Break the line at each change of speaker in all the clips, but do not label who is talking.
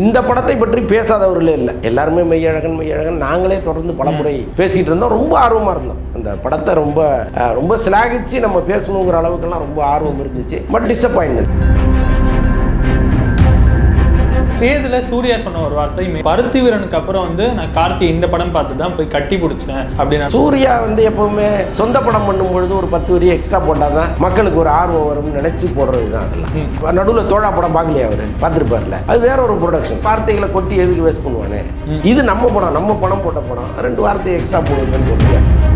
இந்த படத்தை பற்றி பேசாதவர்களே இல்லை. எல்லாருமே மெய்யழகன் மெய்யழகன். நாங்களே தொடர்ந்து பலமுறை பேசிகிட்டு இருந்தோம். ரொம்ப ஆர்வமாக இருந்தோம். அந்த படத்தை ரொம்ப ரொம்ப சிலாகிச்சு நம்ம பேசணுங்கிற அளவுக்கெல்லாம் ரொம்ப ஆர்வம் இருந்துச்சு. பட் டிசப்பாயின்மெண்ட்
தேர்தல சூர்யா சொன்ன ஒரு வார்த்தை "இமை பருத்தி வீரனுக்கு அப்புறம் வந்து நான் கார்த்தி இந்த படம் பார்த்து தான் போய் கட்டி பிடிச்சேன் அப்படின்னு
சூர்யா வந்து எப்பவுமே சொந்த படம் பண்ணும் பொழுது ஒரு பத்து வரி எக்ஸ்ட்ரா போட்டால் தான் மக்களுக்கு ஒரு ஆர்வம் வரும்னு நினைச்சு போடுறது தான் அதெல்லாம். நடுவில் தோழா படம் பார்க்கலையா அவரு? பார்த்துருப்பார்ல. அது வேற ஒரு ப்ரொடக்ஷன் வார்த்தைகளை கொட்டி எதுக்கு வேஸ்ட் பண்ணுவானே? இது நம்ம படம் நம்ம படம் போட்ட படம். ரெண்டு வார்த்தையை எக்ஸ்ட்ரா போடுங்கன்னு சொல்லுங்க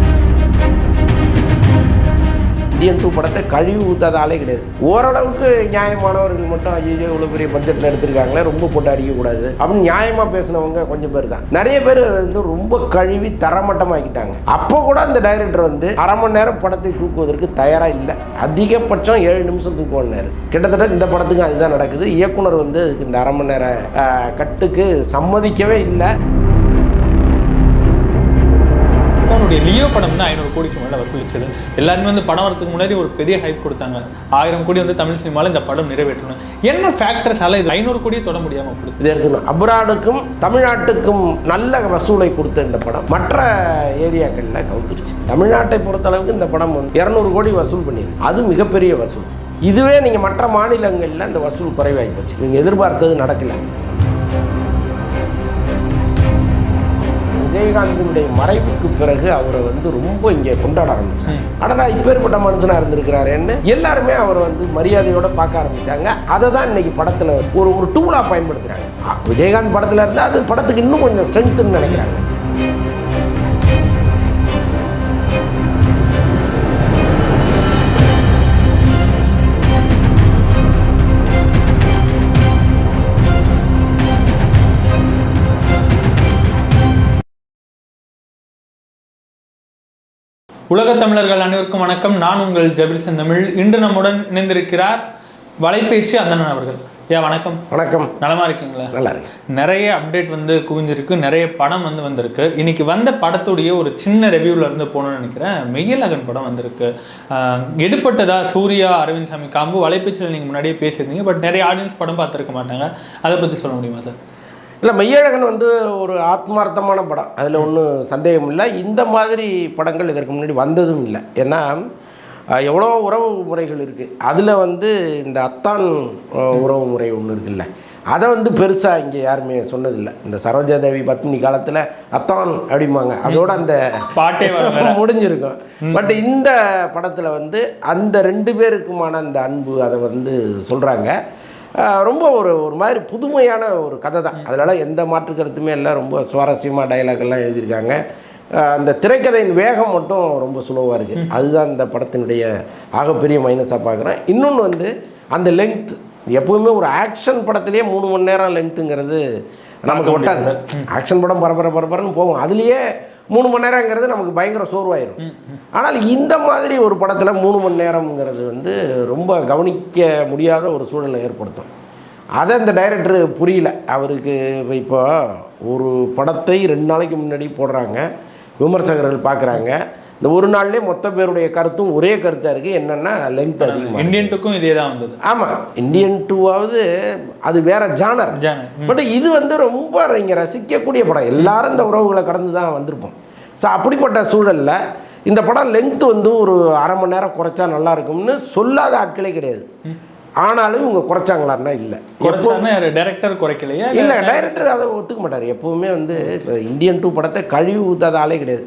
இந்தியன் டூ படத்தை கழுவி ஊத்தாத கிடையாது. ஓரளவுக்கு நியாயமானவர்கள் மட்டும் ஐயோ இவ்வளோ பெரிய பட்ஜெட்டில் எடுத்திருக்காங்களே ரொம்ப போட்டு அடிக்கக்கூடாது அப்படின்னு நியாயமாக பேசினவங்க கொஞ்சம் பேர் தான். நிறைய பேர் வந்து ரொம்ப கழுவி தரமட்டமாக்கிட்டாங்க. அப்போ கூட அந்த டைரக்டர் வந்து அரை மணி நேரம் படத்தை தூக்குவதற்கு தயாராக இல்லை. அதிகபட்சம் ஏழு நிமிஷம் தூக்குவார் கிட்டத்தட்ட இந்த படத்துக்கு அதுதான் நடக்குது. இயக்குனர் வந்து அதுக்கு இந்த அரை மணி நேர கட்டுக்கு சம்மதிக்கவே இல்லை.
அவனுடைய லியோ படம் வந்து ஐநூறு கோடிக்கு மேலே வசூலிச்சது. எல்லாருமே வந்து படம் வரதுக்கு முன்னாடி ஒரு பெரிய ஹைப் கொடுத்தாங்க. ஆயிரம் கோடி வந்து தமிழ் சினிமாவில் இந்த படம் நிறைவேற்றணும். என்ன ஃபேக்டர்ஸால இது ஐநூறு கோடியை தொட முடியாமல் கொடுத்து
இது எடுத்துக்கணும். தமிழ்நாட்டுக்கும் நல்ல வசூலை கொடுத்த இந்த படம். மற்ற ஏரியாக்களில் கவுத்துருச்சு. தமிழ்நாட்டை பொறுத்தளவுக்கு இந்த படம் வந்து இரநூறு கோடி வசூல் பண்ணியிருக்கு. அது மிகப்பெரிய வசூல். இதுவே நீங்கள் மற்ற மாநிலங்களில் இந்த வசூல் குறைவாகி போச்சு. நீங்கள் எதிர்பார்த்தது நடக்கலை. விஜயகாந்தினுடைய மறைவுக்கு பிறகு அவரை வந்து ரொம்ப இங்கே கொண்டாட ஆரம்பிச்சாங்க அடடா இப்பேற்பட்ட மனுஷனா இருந்திருக்கிறாருன்னு எல்லாருமே அவரை வந்து மரியாதையோட பார்க்க ஆரம்பிச்சாங்க. அதை தான் இன்னைக்கு படத்தில் ஒரு ஒரு டூலாக பயன்படுத்துறாங்க. அ, விஜயகாந்த் படத்தில் இருந்தால் அது படத்துக்கு இன்னும் கொஞ்சம் ஸ்ட்ரென்த்துன்னு நினைக்கிறாங்க.
உலகத் தமிழர்கள் அனைவருக்கும் வணக்கம். நான் உங்கள் ஜபிர் செந்தமிழ் இன்று நம்முடன் இணைந்திருக்கிறார் வலைப்பேச்சு அந்தணன் அவர்கள். ஏன் வணக்கம்.
வணக்கம்.
நலமா இருக்கீங்களா?
நல்லா இருக்கு
நிறைய அப்டேட் வந்து குவிஞ்சிருக்கு. நிறைய படம் வந்து வந்திருக்கு. இன்னைக்கு வந்த படத்துடைய ஒரு சின்ன ரெவியூல இருந்து போகணும்னு நினைக்கிறேன். மெய்யலகன் படம் வந்திருக்கு. எடுப்பட்டதா சூர்யா அரவிந்த் சாமி காம்பு வலைப்பேச்சில் நீங்கள் முன்னாடியே பேசியிருந்தீங்க. பட் நிறைய ஆடியன்ஸ் படம் பார்த்துருக்க மாட்டாங்க. அதை பற்றி சொல்ல முடியுமா சார்
இல்லை மெய்யழகன் வந்து ஒரு ஆத்மார்த்தமான படம். அதில் ஒன்றும் சந்தேகம் இல்லை. இந்த மாதிரி படங்கள் இதற்கு முன்னாடி வந்ததும் இல்லை. ஏன்னா எவ்வளோ உறவு முறைகள் இருக்குது அதில் வந்து இந்த அத்தான் உறவு முறை ஒன்று இருக்குல்ல அதை வந்து பெருசாக இங்கே யாருமே சொன்னதில்லை இந்த சரோஜாதேவி பத்மினி காலத்தில் அத்தான் அப்படிம்பாங்க. அதோட அந்த
பாட்டே
முடிஞ்சிருக்கும். பட் இந்த படத்தில் வந்து அந்த ரெண்டு பேருக்குமான அந்த அன்பு அதை வந்து சொல்கிறாங்க ரொம்ப ஒரு ஒரு மாதிரி புதுமையான ஒரு கதை தான். அதனால் எந்த மாற்று கருத்துமே இல்லை. ரொம்ப சுவாரஸ்யமாக டயலாக் எல்லாம் எழுதியிருக்காங்க. அந்த திரைக்கதையின் வேகம் மட்டும் ரொம்ப சுலோவாக இருக்குது அதுதான் இந்த படத்தினுடைய ஆகப்பெரிய மைனஸாக பார்க்குறேன். இன்னொன்று வந்து அந்த லெங்க் எப்பவுமே ஒரு ஆக்ஷன் படத்திலேயே மூணு மணி நேரம் லெங்க்த்துங்கிறது நமக்கு ஒட்டாது. ஆக்ஷன் படம் பரபர பரபரன்னு போகும். அதுலேயே மூணு மணி நேரங்கிறது நமக்கு பயங்கர சோர்வாயிரும். ஆனால் இந்த மாதிரி ஒரு படத்தில் மூணு மணி நேரம்ங்கிறது வந்து ரொம்ப கவனிக்க முடியாத ஒரு சூழலை ஏற்படுத்தும். அதை இந்த டைரக்டர் புரியல. அவருக்கு இப்போ ஒரு படத்தை ரெண்டு நாளைக்கு முன்னாடி போடுறாங்க. விமர்சகர்கள் பார்க்குறாங்க. இந்த ஒரு நாள்லேயே மொத்த பேருடைய கருத்தும் ஒரே கருத்தாக இருக்குது என்னென்னா லெங்த் அதிகமாக
இந்தியன் டுக்கும் இதே தான் வந்தது.
ஆமாம் இந்தியன் டூவாவது அது வேற ஜானர் பட் இது வந்து ரொம்ப இங்கே ரசிக்கக்கூடிய படம். எல்லாரும் இந்த உறவுகளை கடந்து தான் வந்திருப்போம். ஸோ அப்படிப்பட்ட சூழலில் இந்த படம் லெங்த் வந்து ஒரு அரை மணி நேரம் குறைச்சா நல்லா இருக்கும்னு சொல்லாத ஆட்களே கிடையாது. ஆனாலும் இவங்க குறைச்சாங்களான்னா இல்லை.
டைரக்டர் குறைக்கலையா? இல்ல
இல்லை டைரக்டர் அதை ஒத்துக்க மாட்டார். எப்பவுமே வந்து இப்போ இந்தியன் டூ படத்தை கழுவி ஊத்தாத ஆளே கிடையாது.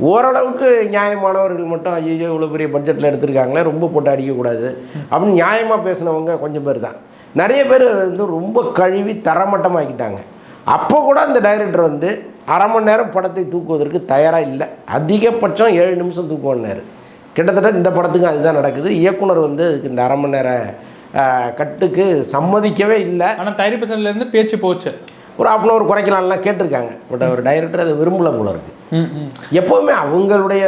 ஓரளவுக்கு நியாயமானவர்கள் மட்டும் ஐயோ இவ்வளோ பெரிய பட்ஜெட்டில் எடுத்திருக்காங்களே ரொம்ப போட்டு அடிக்கக்கூடாது. அப்படின்னு நியாயமாக பேசினவங்க கொஞ்சம் பேர் தான். நிறைய பேர் வந்து ரொம்ப கழுவி தரமட்டமாக்கிட்டாங்க. அப்போ கூட அந்த டைரக்டர் வந்து அரை மணி நேரம் படத்தை தூக்குவதற்கு தயாராக இல்லை. அதிகபட்சம் ஏழு நிமிஷம் தூக்குவார் கிட்டத்தட்ட இந்த படத்துக்கு அதுதான் நடக்குது. இயக்குனர் வந்து அதுக்கு இந்த அரை மணி நேர ஆஹ், கட்டுக்கு சம்மதிக்கவே இல்லை.
ஆனா தயாரிப்பாளர்ல இருந்து பேச்சு போச்சு.
ஒரு ஆஃப் அன் ஹவர் குறைக்கலாம்லாம் கேட்டிருக்காங்க. பட் அவர் டைரக்டர் அதை விரும்பல போல இருக்கு.
ம் ம்
எப்போவுமே அவங்களுடைய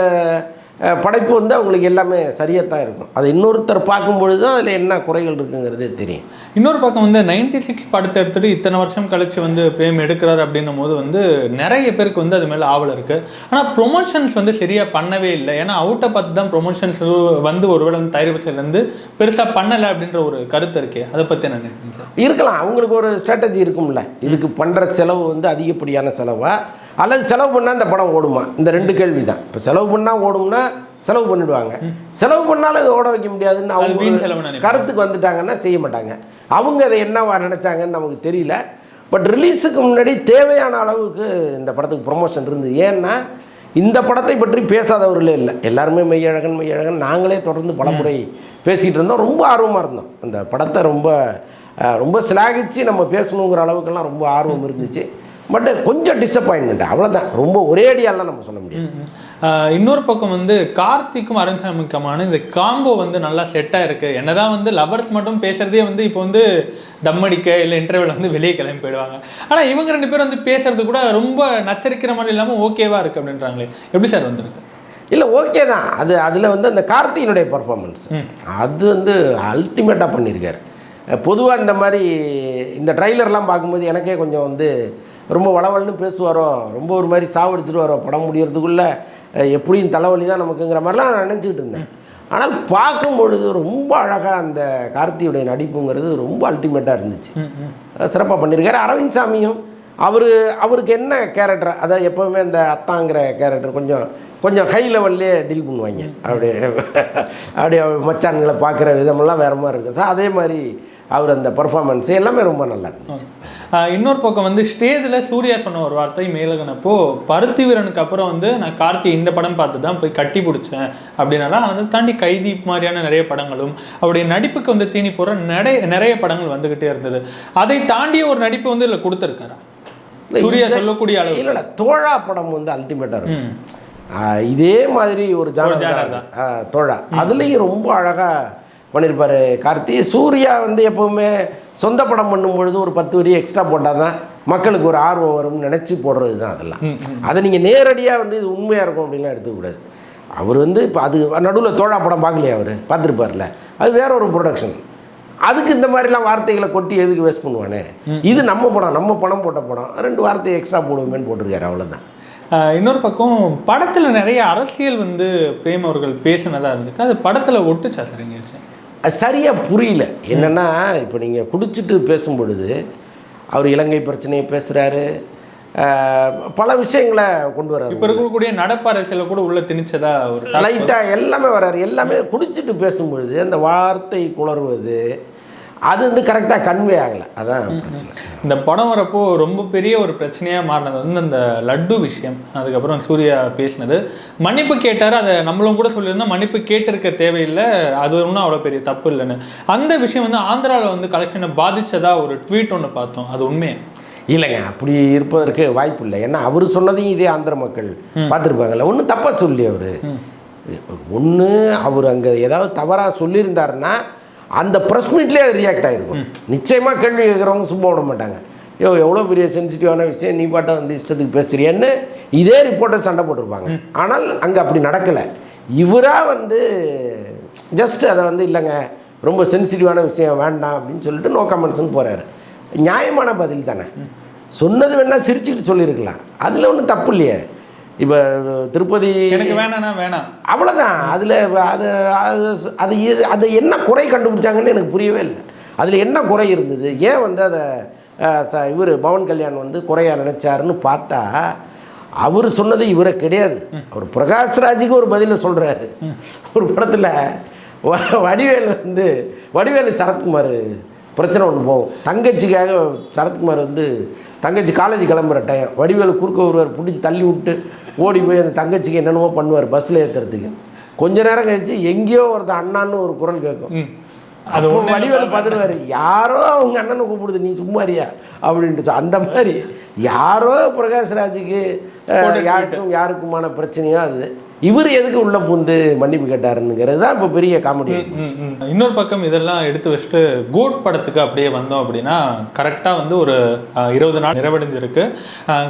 படைப்பு வந்து அவங்களுக்கு எல்லாமே சரியாக தான் இருக்கும். அது இன்னொருத்தர் பார்க்கும்பொழுது தான் அதில் என்ன குறைகள் இருக்குங்கிறது தெரியும்.
இன்னொரு பக்கம் வந்து நைன்டி சிக்ஸ் படத்தை எடுத்துட்டு இத்தனை வருஷம் கழிச்சு வந்து பிரேம் எடுக்கிறாரு அப்படின்னும் போது வந்து நிறைய பேருக்கு வந்து அது மேலே ஆவல் இருக்கு. ஆனால் ப்ரொமோஷன்ஸ் வந்து சரியா பண்ணவே இல்லை. ஏன்னா அவுட்டை பார்த்து தான் ப்ரொமோஷன்ஸ் வந்து ஒருவேளை வந்து தயாரிப்பு பெருசா பண்ணலை அப்படின்ற ஒரு கருத்து இருக்கே. அதை என்ன நினைக்கிறீங்க சார்?
இருக்கலாம். அவங்களுக்கு ஒரு ஸ்ட்ராட்டஜி இருக்கும்ல. இதுக்கு பண்ணுற செலவு வந்து அதிகப்படியான செலவா? அல்லது செலவு பண்ணால் இந்த படம் ஓடுமா? இந்த ரெண்டு கேள்வி தான் இப்போ செலவு பண்ணால் ஓடும்னா செலவு பண்ணிடுவாங்க. செலவு பண்ணாலும் இதை ஓட வைக்க முடியாதுன்னு
அது
அவங்க. கருத்துக்கு வந்துட்டாங்கன்னா செய்ய மாட்டாங்க. அவங்க அதை என்னவா நினச்சாங்கன்னு நமக்கு தெரியல. பட் ரிலீஸுக்கு முன்னாடி தேவையான அளவுக்கு இந்த படத்துக்கு ப்ரொமோஷன் இருந்தது. ஏன்னா இந்த படத்தை பற்றி பேசாதவர்களே இல்லை. எல்லாருமே மெய்யழகன் மெய்யழகன். நாங்களே தொடர்ந்து பலமுறை பேசிகிட்டு இருந்தோம். ரொம்ப ஆர்வமாக இருந்தோம். இந்த படத்தை ரொம்ப ரொம்ப சிலாகிச்சு நம்ம பேசணுங்கிற அளவுக்கெல்லாம் ரொம்ப ஆர்வம் இருந்துச்சு. பட் கொஞ்சம் டிசப்பாயின்மெண்ட் அவ்வளோதான் ரொம்ப ஒரே அடியாலாம் நம்ம சொல்ல முடியாது
ஆஹ் இன்னொரு பக்கம் வந்து கார்த்திக்கும் அரண்சாமிக்குமான இந்த காம்போ வந்து நல்லா செட்டாக இருக்கு. என்னதான் வந்து லவர்ஸ் மட்டும் பேசுறதே வந்து இப்போ வந்து தம்மடிக்க இல்லை இன்டர்வியூல வந்து வெளியே கிளம்பி போயிடுவாங்க. ஆனால் இவங்க ரெண்டு பேரும் வந்து பேசுறது கூட ரொம்ப நச்சரிக்கிற மாதிரி இல்லாமல் ஓகேவா இருக்கு அப்படின்றாங்களே. எப்படி சார் வந்திருக்கு?
இல்லை ஓகே தான். அது அதில் வந்து அந்த கார்த்தியினுடைய பர்ஃபார்மன்ஸ் அது வந்து அல்டிமேட்டாக பண்ணியிருக்காரு பொதுவாக இந்த மாதிரி இந்த ட்ரைலர்லாம் பார்க்கும்போது எனக்கே கொஞ்சம் வந்து ரொம்ப வளவல்னு பேசுவாரோ? ரொம்ப ஒரு மாதிரி சாவடிச்சிருவாரோ? படம் முடியறதுக்குள்ளே எப்படியும் தலைவலி தான் நமக்குங்கிற மாதிரிலாம் நான் நினச்சிக்கிட்டு இருந்தேன். ஆனால் பார்க்கும் பொழுது ரொம்ப அழகாக அந்த கார்த்தியுடைய நடிப்புங்கிறது ரொம்ப அல்டிமேட்டாக இருந்துச்சு. சிறப்பாக பண்ணியிருக்காரு. அரவிந்த் சாமியும் அவர் அவருக்கு என்ன கேரக்டர் அதான் எப்போவுமே இந்த அத்தாங்கிற கேரக்டர் கொஞ்சம் கொஞ்சம் ஹை லெவல்லே டீல் பண்ணுவாங்க. அப்படியே அப்படியே மச்சான்களை பார்க்குற விதமெல்லாம் வேற மாதிரி இருக்கும் சார் அதே மாதிரி அவர் அந்த பர்ஃபார்மன்ஸ் எல்லாமே ரொம்ப நல்லா இருந்துச்சு.
இன்னொரு பக்கம் வந்து ஸ்டேஜில் சூர்யா சொன்ன ஒரு வார்த்தை மேலகனப்போ பருத்தி வீரனுக்கு அப்புறம் வந்து நான் கார்த்தி இந்த படம் பார்த்து தான் போய் கட்டி பிடிச்சேன் அப்படின்னாலும் அதை தாண்டி கைதி மாதிரியான நிறைய படங்களும் அவருடைய நடிப்புக்கு வந்து தீனி போகிற நிறைய நிறைய படங்கள் வந்துகிட்டே இருந்தது. அதை தாண்டிய ஒரு நடிப்பு வந்து இதில் கொடுத்துருக்காரா? சூர்யா சொல்லக்கூடிய அளவு.
இல்லை தோழா படம் வந்து அல்டிமேட்டாக இருக்கும். இதே மாதிரி ஒரு. ஆஹ் தோழா. அதுலேயும் ரொம்ப அழகாக பண்ணியிருப்பாரு கார்த்தி. சூர்யா வந்து எப்போவுமே சொந்த படம் பண்ணும் பொழுது ஒரு பத்து வரி எக்ஸ்ட்ரா போட்டால் தான் மக்களுக்கு ஒரு ஆர்வம் வரும்னு நினச்சி போடுறது தான் அதெல்லாம் அதை நீங்கள் நேரடியாக வந்து இது உண்மையாக இருக்கும் அப்படின்லாம் எடுத்துக்கூடாது. அவர் வந்து இப்போ அது நடுவில் தோழா படம் பார்க்கலையா அவர்? பார்த்துருப்பார்ல. அது வேற ஒரு ப்ரொடக்ஷன் அதுக்கு இந்த மாதிரிலாம் வார்த்தைகளை கொட்டி எதுக்கு வேஸ்ட் பண்ணுவானே? இது நம்ம படம் நம்ம படம் போட்ட படம். ரெண்டு வார்த்தை எக்ஸ்ட்ரா போடுவோமேன்னு போட்டிருக்காரு அவ்வளோதான்
இன்னொரு பக்கம் படத்தில் நிறைய அரசியல் வந்து பிரேம் அவர்கள் பேசினதா இருந்துக்கு அது படத்தில் ஒட்டுச்சா சார் எங்கேயாச்சும்?
அது சரியாக புரியல. என்னென்னா இப்போ நீங்கள் குடிச்சிட்டு பேசும் பொழுது அவர் இலங்கை பிரச்சனையை பேசுகிறாரு பல விஷயங்களை கொண்டு வர்றாரு.
இப்போ இருக்கக்கூடிய நடப்பு அரசியலை கூட உள்ள திணிச்சதா ஒரு
லைட்டாக எல்லாமே வர்றாரு. எல்லாமே குடிச்சிட்டு பேசும்பொழுது அந்த வார்த்தை குளறுவது அது வந்து கரெக்டாக கன்வே ஆகலை. அதான்
இந்த படம் வரப்போ ரொம்ப பெரிய ஒரு பிரச்சனையாக மாறினது வந்து அந்த லட்டு விஷயம். அதுக்கப்புறம் சூர்யா பேசினது. மன்னிப்பு கேட்டார் அதை நம்மளும் கூட சொல்லியிருந்தோம். மன்னிப்பு கேட்டிருக்க தேவையில்லை. அது ஒன்றும் அவ்வளோ பெரிய தப்பு இல்லைன்னு. அந்த விஷயம் வந்து ஆந்திராவில் வந்து கலெக்ஷனை பாதிச்சதா ஒரு ட்வீட் ஒன்று பார்த்தோம். அது உண்மையா?
இல்லைங்க அப்படி இருப்பதற்கு வாய்ப்பு இல்லை. ஏன்னா அவர் சொன்னதையும் இதே ஆந்திர மக்கள் பார்த்துருப்பாங்கல்ல. ஒன்றும் தப்பாக சொல்லி அவர். ஒன்று அவர் அங்கே ஏதாவது தவறாக சொல்லியிருந்தாருன்னா அந்த ப்ரெஸ் மீட்லேயே அது ரியாக்ட் ஆகிருக்கும் நிச்சயமாக கேள்வி கேட்குறவங்க சும்மா விட மாட்டாங்க. ஐயோ எவ்வளோ பெரிய சென்சிட்டிவான விஷயம் நீ பாட்டை வந்து இஷ்டத்துக்கு பேசுறியன்னு இதே ரிப்போர்ட்டர் சண்டை போட்டிருப்பாங்க. ஆனால் அங்கே அப்படி நடக்கலை. இவராக வந்து ஜஸ்ட் அதை வந்து இல்லைங்க ரொம்ப சென்சிட்டிவான விஷயம் வேண்டாம் அப்படின்னு சொல்லிட்டு நோ கமெண்ட்ஸ்னு போகிறாரு நியாயமான பதில் தானே. சொன்னது வேணால் சிரிச்சுக்கிட்டு சொல்லியிருக்கலாம். அதில் ஒன்றும் தப்பு இல்லையே. இப்போ திருப்பதி
எனக்கு வேணாம்னா வேணாம்.
அவ்வளோதான் அதில் அது அது அது இது அது என்ன குறை கண்டுபிடிச்சாங்கன்னு எனக்கு புரியவே இல்லை. அதில் என்ன குறை இருந்தது? ஏன் வந்து அதை இவர் பவன் கல்யாண் வந்து குறையா நினைச்சாருன்னு பார்த்தா அவர் சொன்னது இவரை கிடையாது. அவர் பிரகாஷ்ராஜுக்கு ஒரு பதிலை சொல்கிறாரு ஒரு படத்தில் வடிவேலு வந்து வடிவேலு சரத்குமார் பிரச்சனை ஒன்று போகும். தங்கச்சிக்காக சரத்குமார் வந்து தங்கச்சி காலேஜ் கிளம்புற டைம் வடிவேலு குறுக்க ஒருவர் பிடிச்சி தள்ளி விட்டு ஓடி போய் அந்த தங்கச்சிக்கு என்னென்னமோ பண்ணுவார் பஸ்ஸில் ஏற்றுறதுக்கு கொஞ்ச நேரம் கழிச்சு எங்கேயோ ஒருத்தன் அண்ணான்னு ஒரு குரல் கேட்கும்.
அது
வடிவேலு பார்த்துருவாரு யாரோ அவங்க அண்ணனை கூப்பிடுது நீ சும்மாரியா அப்படின்ட்டு அந்த மாதிரி யாரோ பிரகாஷ்ராஜுக்கு யாருக்கும் யாருக்குமான பிரச்சனையோ அது. இவர் எதுக்கு உள்ள பூந்து மன்னிப்பு கேட்டாருங்கிறது தான் இப்போ பெரிய காமெடி
இன்னொரு பக்கம் இதெல்லாம் எடுத்து வச்சுட்டு கோட் படத்துக்கு அப்படியே வந்தோம் அப்படின்னா கரெக்டாக வந்து ஒரு இருபது நாள் நிறைவடைஞ்சிருக்கு.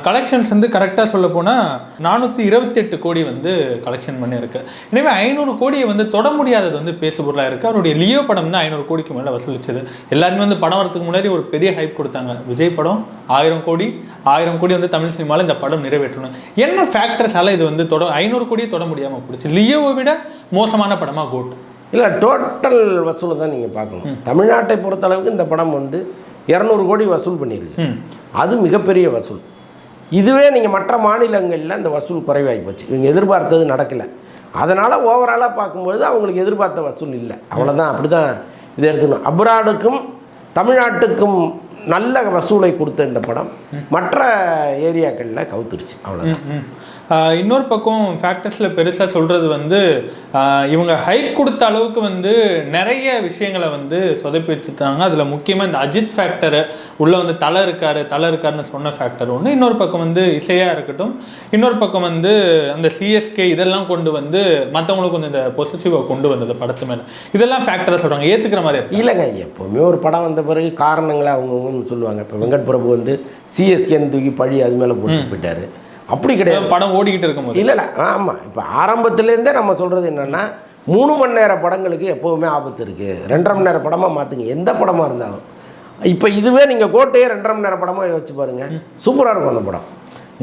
கலெக்ஷன்ஸ் வந்து கரெக்டாக சொல்ல போனால் நானூற்றி இருபத்தெட்டு கோடி வந்து கலெக்ஷன் பண்ணியிருக்கு. எனவே ஐநூறு கோடியை வந்து தொட முடியாதது வந்து பேசுபொருளாக இருக்குது அவருடைய லியோ படம் தான் ஐநூறு கோடிக்கு மேலே வசூலிச்சது. எல்லாருமே வந்து படம் வரத்துக்கு முன்னாடி ஒரு பெரிய ஹைப் கொடுத்தாங்க. விஜய் படம் ஆயிரம் கோடி ஆயிரம் கோடி வந்து தமிழ் சினிமாவில் இந்த படம் நிறைவேற்றணும். என்ன ஃபேக்டர்ஸால இது வந்து தொட ஐநூறு கோடியை தொட முடியாமல் போடுச்சு லியோவை விட மோசமான படமா கோட்.
இல்லை டோட்டல் வசூலை தான் நீங்கள் பார்க்கணும். தமிழ்நாட்டை பொறுத்தளவுக்கு இந்த படம் வந்து இரநூறு கோடி வசூல் பண்ணியிருக்கு. அது மிகப்பெரிய வசூல். இதுவே நீங்கள் மற்ற மாநிலங்களில் இந்த வசூல் குறைவாகி போச்சு. இவங்க எதிர்பார்த்தது நடக்கலை. அதனால் ஓவராலாக பார்க்கும்பொழுது அவங்களுக்கு எதிர்பார்த்த வசூல் இல்லை. அவ்வளோதான் அப்படி தான் இதை எடுத்துக்கணும். அப்ராடுக்கும் தமிழ்நாட்டுக்கும் நல்ல வசூலை கொடுத்த இந்த படம் மற்ற ஏரியாக்களில் கவுத்துருச்சு. அவ்வளோதான்
இன்னொரு பக்கம் ஃபேக்டர்ஸில் பெருசாக சொல்கிறது வந்து இவங்க ஹைப் கொடுத்த அளவுக்கு வந்து நிறைய விஷயங்களை வந்து சொதப்பி வச்சுட்டாங்க அதில் முக்கியமாக இந்த அஜித் ஃபேக்டரு உள்ளே வந்து தலை இருக்காரு தலை இருக்காருன்னு சொன்ன ஃபேக்டர் ஒன்று இன்னொரு பக்கம் வந்து இசையாக இருக்கட்டும். இன்னொரு பக்கம் வந்து அந்த சிஎஸ்கே இதெல்லாம் கொண்டு வந்து மற்றவங்களுக்கு வந்து இந்த பொசிசிவாக கொண்டு வந்தது படத்து மேலே. இதெல்லாம் ஃபேக்டராக சொல்கிறாங்க ஏற்றுக்கிற மாதிரி இருக்கு?
இல்லைங்க எப்போவுமே ஒரு படம் வந்த பிறகு காரணங்களை அவங்கவுங்கன்னு சொல்லுவாங்க. இப்போ வெங்கட் பிரபு வந்து சிஎஸ்கேன்னு தூக்கி பழி அது மேலே போட்டு போயிட்டாரு. அப்படி கிடையாது.
படம் ஓடிக்கிட்டு இருக்கும்போது.
இல்லை இல்லை. ஆமாம் இப்போ ஆரம்பத்துலேருந்தே நம்ம சொல்கிறது என்னென்னா மூணு மணி நேர படங்களுக்கு எப்போவுமே ஆபத்து இருக்குது ரெண்டரை மணி நேர படமாக மாற்றுங்க எந்த படமாக இருந்தாலும். இப்போ இதுவே நீங்கள் கோட்டையே ரெண்டரை மணி நேர படமாக யோசிச்சு பாருங்கள் சூப்பராக இருக்கும் அந்த படம்.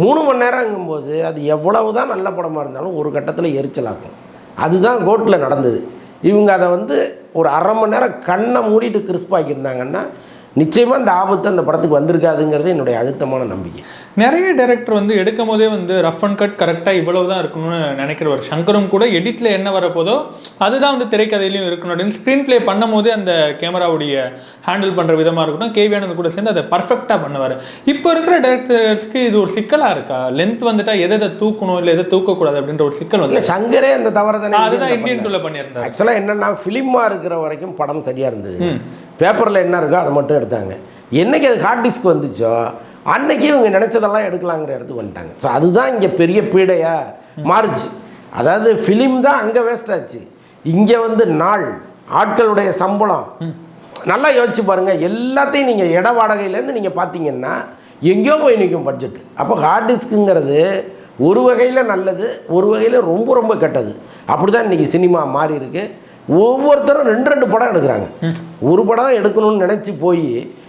மூணு மணி நேரங்கும்போது அது எவ்வளவு தான் நல்ல படமாக இருந்தாலும் ஒரு கட்டத்தில் எரிச்சலாக்கும் அதுதான் கோட்டில் நடந்தது. இவங்க அதை வந்து ஒரு அரை மணி நேரம் கண்ணை மூடிட்டு கிறிஸ்பாக்கியிருந்தாங்கன்னா நிச்சயமாக இந்த ஆபத்து அந்த படத்துக்கு வந்திருக்காதுங்கிறது என்னுடைய அழுத்தமான நம்பிக்கை.
நிறைய டைரக்டர் வந்து எடுக்கும் போதே வந்து ரஃப் அண்ட் கட் கரெக்டாக இவ்வளவு தான் இருக்கணும்னு நினைக்கிற ஒரு சங்கரும் கூட எடிட்டில் என்ன வரப்போதோ அதுதான் வந்து திரைக்கதையிலையும் இருக்கணும் அப்படின்னு ஸ்க்ரீன் ப்ளே பண்ணும் போதே அந்த கேமராவுடைய ஹேண்டில் பண்ணுற விதமாக இருக்கட்டும் கேவி ஆனந்த் கூட சேர்ந்து அதை பர்ஃபெக்டாக பண்ணுவார். இப்போ இருக்கிற டேரக்டர்ஸ்க்கு இது ஒரு சிக்கலாக இருக்கா? லென்த் வந்துட்டா எதை எதை தூக்கணும் இல்லை எதை தூக்கக்கூடாது அப்படின்ற ஒரு சிக்கல் வந்து
சங்கரே அந்த தவறை தானே
அதுதான் இந்தியன் டூல பண்ணியிருந்தாரு.
ஆக்சுவலாக என்னென்னா ஃபிலிமாக இருக்கிற வரைக்கும் படம் சரியாக இருந்தது. பேப்பரில் என்ன இருக்கோ அதை மட்டும் எடுத்தாங்க. என்னைக்கு அது ஹார்ட் டிஸ்க் வந்துச்சோ அன்னைக்கு இவங்க நினச்சதெல்லாம் எடுக்கலாங்கிற இடத்துக்கு வந்துட்டாங்க. ஸோ அதுதான் இங்கே பெரிய பீடையாக மாறுச்சு. அதாவது ஃபிலிம் தான் அங்கே வேஸ்ட் ஆச்சு. இங்கே வந்து நாள் ஆட்களுடைய சம்பளம். நல்லா யோசிச்சு பாருங்கள் எல்லாத்தையும் நீங்கள் இட வாடகையிலேருந்து நீங்கள் பார்த்தீங்கன்னா எங்கேயோ போய் நிற்கும் பட்ஜெட் அப்போ ஹார்ட் டிஸ்க்குங்கிறது ஒரு வகையில் நல்லது ஒரு வகையில் ரொம்ப ரொம்ப கெட்டது. அப்படி தான் இன்றைக்கி சினிமா மாறி இருக்குது ஒவ்வொருத்தரும் ரெண்டு ரெண்டு படம் எடுக்கிறாங்க. ஒரு படம் எடுக்கணும்னு நினச்சி போய்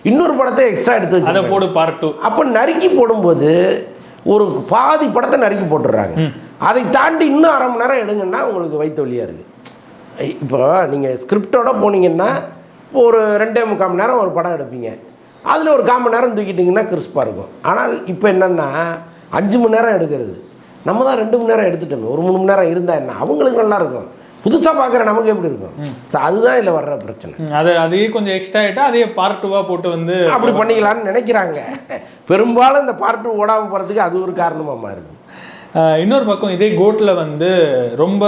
இன்னொரு படத்தை எக்ஸ்ட்ரா எடுத்து வச்சு
போடு பார்ட் டூ
அப்போ நறுக்கி போடும்போது ஒரு பாதி படத்தை நறுக்கி போட்டுடுறாங்க. அதை தாண்டி இன்னும் அரை மணி நேரம் எடுங்கன்னா உங்களுக்கு வயிற்று வலியாக இருக்குது இப்போ நீங்கள் ஸ்கிரிப்டோட போனீங்கன்னா இப்போ ஒரு ரெண்டே முக்கால் மணி நேரம் ஒரு படம் எடுப்பீங்க. அதில் ஒரு கால் மணி நேரம் தூக்கிட்டிங்கன்னா கிறிஸ்பாக இருக்கும். ஆனால் இப்போ என்னென்னா அஞ்சு மணி நேரம் எடுக்கிறது. நம்ம தான் ரெண்டு மணி நேரம் எடுத்துட்டோமே. ஒரு மூணு மணி நேரம் இருந்தால் என்ன? அவங்களுக்கு நல்லா இருக்கும். புதுசாக பார்க்குற நமக்கு எப்படி இருக்கும்? ஸோ அதுதான் இதில் வர்ற பிரச்சனை.
அது அதையே கொஞ்சம் எக்ஸ்ட்ரா ஆகிட்டா அதையே பார்ட் டூவாக போட்டு வந்து
அப்படி பண்ணிக்கலாம்னு நினைக்கிறாங்க. பெரும்பாலும் இந்த பார்ட்டு ஓடாமல் போகிறதுக்கு அது ஒரு காரணமாக மாறுது.
இன்னொரு பக்கம் இதே கோட்டில் வந்து ரொம்ப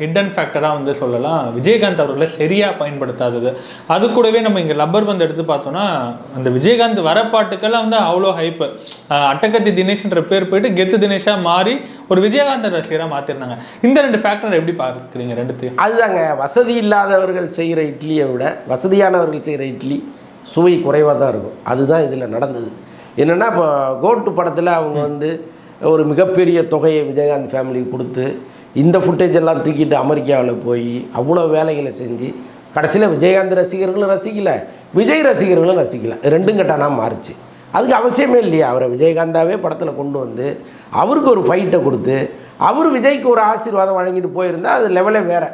ஹிடன் ஃபேக்டராக வந்து சொல்லலாம். விஜயகாந்த் அவர்களை சரியாக பயன்படுத்தாதது. அது கூடவே நம்ம இங்கே லப்பர் பந்து எடுத்து பார்த்தோம்னா அந்த விஜயகாந்த் வர பாட்டுக்கெல்லாம் வந்து அவ்வளோ ஹைப்பு அட்டகத்தி தினேஷ்ன்ற பேர் போயிட்டு கெத்து தினேஷாக மாறி ஒரு விஜயகாந்த் ரசிகராக மாற்றிருந்தாங்க இந்த ரெண்டு ஃபேக்டர் எப்படி பார்க்குறீங்க ரெண்டுத்தையும்?
அதுதாங்க வசதி இல்லாதவர்கள் செய்கிற இட்லியை விட வசதியானவர்கள் செய்கிற இட்லி சுவை குறைவாக தான் இருக்கும். அதுதான் இதில் நடந்தது. என்னென்னா இப்போ கோட்டு படத்தில் அவங்க வந்து ஒரு மிகப்பெரிய தொகையை விஜயகாந்த் ஃபேமிலிக்கு கொடுத்து இந்த ஃபுட்டேஜ் எல்லாம் தூக்கிட்டு அமெரிக்காவில் போய் அவ்வளோ வேலைகளை செஞ்சு கடைசியில் விஜயகாந்த் ரசிகர்களும் ரசிக்கல. விஜய் ரசிகர்களும் ரசிக்கல. ரெண்டும் கட்டானா மாறுச்சு. அதுக்கு அவசியமே இல்லையா? அவரை விஜயகாந்தாவே படத்தில் கொண்டு வந்து அவருக்கு ஒரு ஃபைட்டை கொடுத்து அவர் விஜய்க்கு ஒரு ஆசீர்வாதம் வழங்கிட்டு போயிருந்தா அது லெவலே வேறு.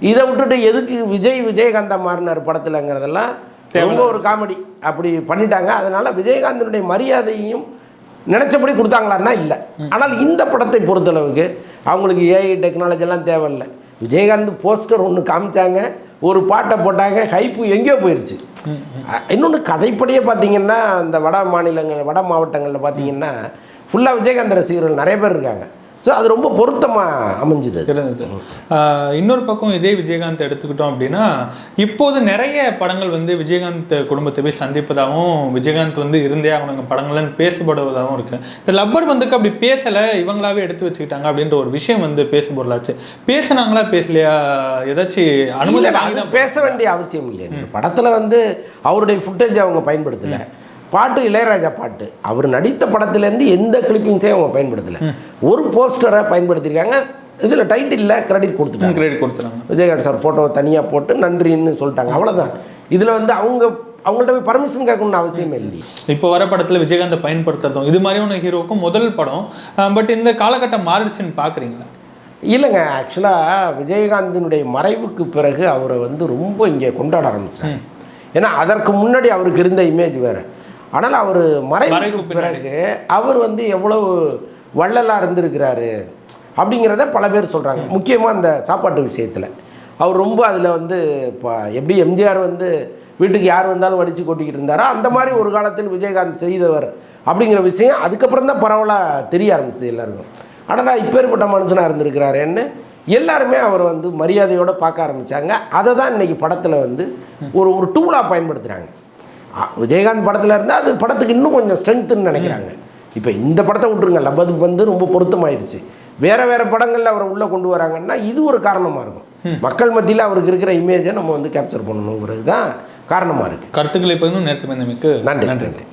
இதை விட்டுட்டு எதுக்கு விஜய் விஜயகாந்தா மாறினார் படத்தில்ங்கிறதெல்லாம் ரொம்ப ஒரு காமெடி அப்படி பண்ணிட்டாங்க. அதனால் விஜயகாந்தனுடைய மரியாதையும் நினச்சபடி கொடுத்தாங்களான்னா இல்லை. ஆனால் இந்த படத்தை பொறுத்தளவுக்கு அவங்களுக்கு ஏஐ டெக்னாலஜி எல்லாம் தேவையில்லை. விஜயகாந்த் போஸ்டர் ஒன்று காமிச்சாங்க ஒரு பாட்டை போட்டாங்க ஹைப்பு எங்கேயோ போயிடுச்சு இன்னொன்று கதைப்படியே பார்த்தீங்கன்னா இந்த வட மாநிலங்கள் வட மாவட்டங்களில் பார்த்தீங்கன்னா ஃபுல்லாக விஜயகாந்த் ரசிகர்கள் நிறைய பேர் இருக்காங்க. ஸோ அது ரொம்ப பொருத்தமாக அமைஞ்சுது.
இருந்தது இன்னொரு பக்கம் இதே விஜயகாந்த் எடுத்துக்கிட்டோம் அப்படின்னா இப்போது நிறைய படங்கள் வந்து விஜயகாந்த் குடும்பத்தை போய் சந்திப்பதாகவும் விஜயகாந்த் வந்து இருந்தே அவங்க படங்கள்னு பேசப்படுவதாகவும் இருக்கு. இந்த லப்பர் வந்துக்கு அப்படி பேசலை இவங்களாவே எடுத்து வச்சுக்கிட்டாங்க அப்படின்ற ஒரு விஷயம் வந்து பேசுபொருளாச்சு. பேசுனாங்களா பேசலையா? ஏதாச்சும் அனுமதி
பேச வேண்டிய அவசியம் இல்லை படத்தில் வந்து அவருடைய ஃபுட்டேஜ் அவங்க பயன்படுத்தலை. பாட்டு இளையராஜா பாட்டு. அவர் நடித்த படத்துலேருந்து எந்த கிளிப்பிங்ஸையும் அவங்க பயன்படுத்தலை. ஒரு போஸ்டரை பயன்படுத்தியிருக்காங்க. இதில் டைட்டிலில் கிரெடிட் கொடுத்துட்டாங்க.
கிரெடிட் கொடுத்துறாங்க
விஜயகாந்த் சார் ஃபோட்டோ தனியாக போட்டு நன்றின்னு சொல்லிட்டாங்க. அவ்வளோதான் இதில் வந்து அவங்க அவங்கள்ட்ட போய் பர்மிஷன் கேட்கணும்னு அவசியமே இல்லை
இப்போ வர படத்துல விஜயகாந்தை பயன்படுத்துறதும் இது மாதிரியான ஹீரோவுக்கும் முதல் படம். பட் இந்த காலகட்டம் மாறிடுச்சுன்னு பார்க்குறீங்களா
இல்லைங்க. ஆக்சுவலாக விஜயகாந்தினுடைய மறைவுக்கு பிறகு அவரை வந்து ரொம்ப இங்கே கொண்டாட ஆரம்பிச்சாங்க. ஏன்னா அதற்கு முன்னாடி அவருக்கு இருந்த இமேஜ் வேறு. ஆனால் அவர் மறைவுக்கு. பிறகு அவர் வந்து எவ்வளவு வள்ளலாக இருந்திருக்கிறாரு அப்படிங்கிறத பல பேர் சொல்கிறாங்க முக்கியமாக இந்த சாப்பாட்டு விஷயத்தில். அவர் ரொம்ப அதில் வந்து இப்போ எப்படி எம்ஜிஆர் வந்து வீட்டுக்கு யார் வந்தாலும் வடித்து கொட்டிக்கிட்டு இருந்தாரோ அந்த மாதிரி ஒரு காலத்தில் விஜயகாந்த் செய்தவர் அப்படிங்கிற விஷயம் அதுக்கப்புறம் தான் பரவலாக தெரிய ஆரம்பிச்சது எல்லாருக்கும். அடடா இப்பேற்பட்ட மனுஷனாக இருந்திருக்கிறாரேன்னு எல்லாருமே அவர் வந்து மரியாதையோடு பார்க்க ஆரம்பித்தாங்க அதை தான் இன்னைக்கு படத்தில் வந்து ஒரு ஒரு டூலாக பயன்படுத்துகிறாங்க விஜயகாந்த் படத்தில் இருந்தால் அது படத்துக்கு இன்னும் கொஞ்சம் ஸ்ட்ரென்த்துன்னு நினைக்கிறாங்க. இப்போ இந்த படத்தை விட்டுருங்க. லபது வந்து ரொம்ப பொருத்தமாயிருச்சு. வேற வேற படங்களில் அவரை உள்ளே கொண்டு வராங்கன்னா இது ஒரு காரணமாக இருக்கும். மக்கள் மத்தியில் அவருக்கு இருக்கிற இமேஜை நம்ம வந்து கேப்சர் பண்ணணுங்கிறது தான் காரணமாக இருக்குது
கருத்துக்களை பகிர்ந்து நேரத்துக்கு
நன்றி. நன்றி.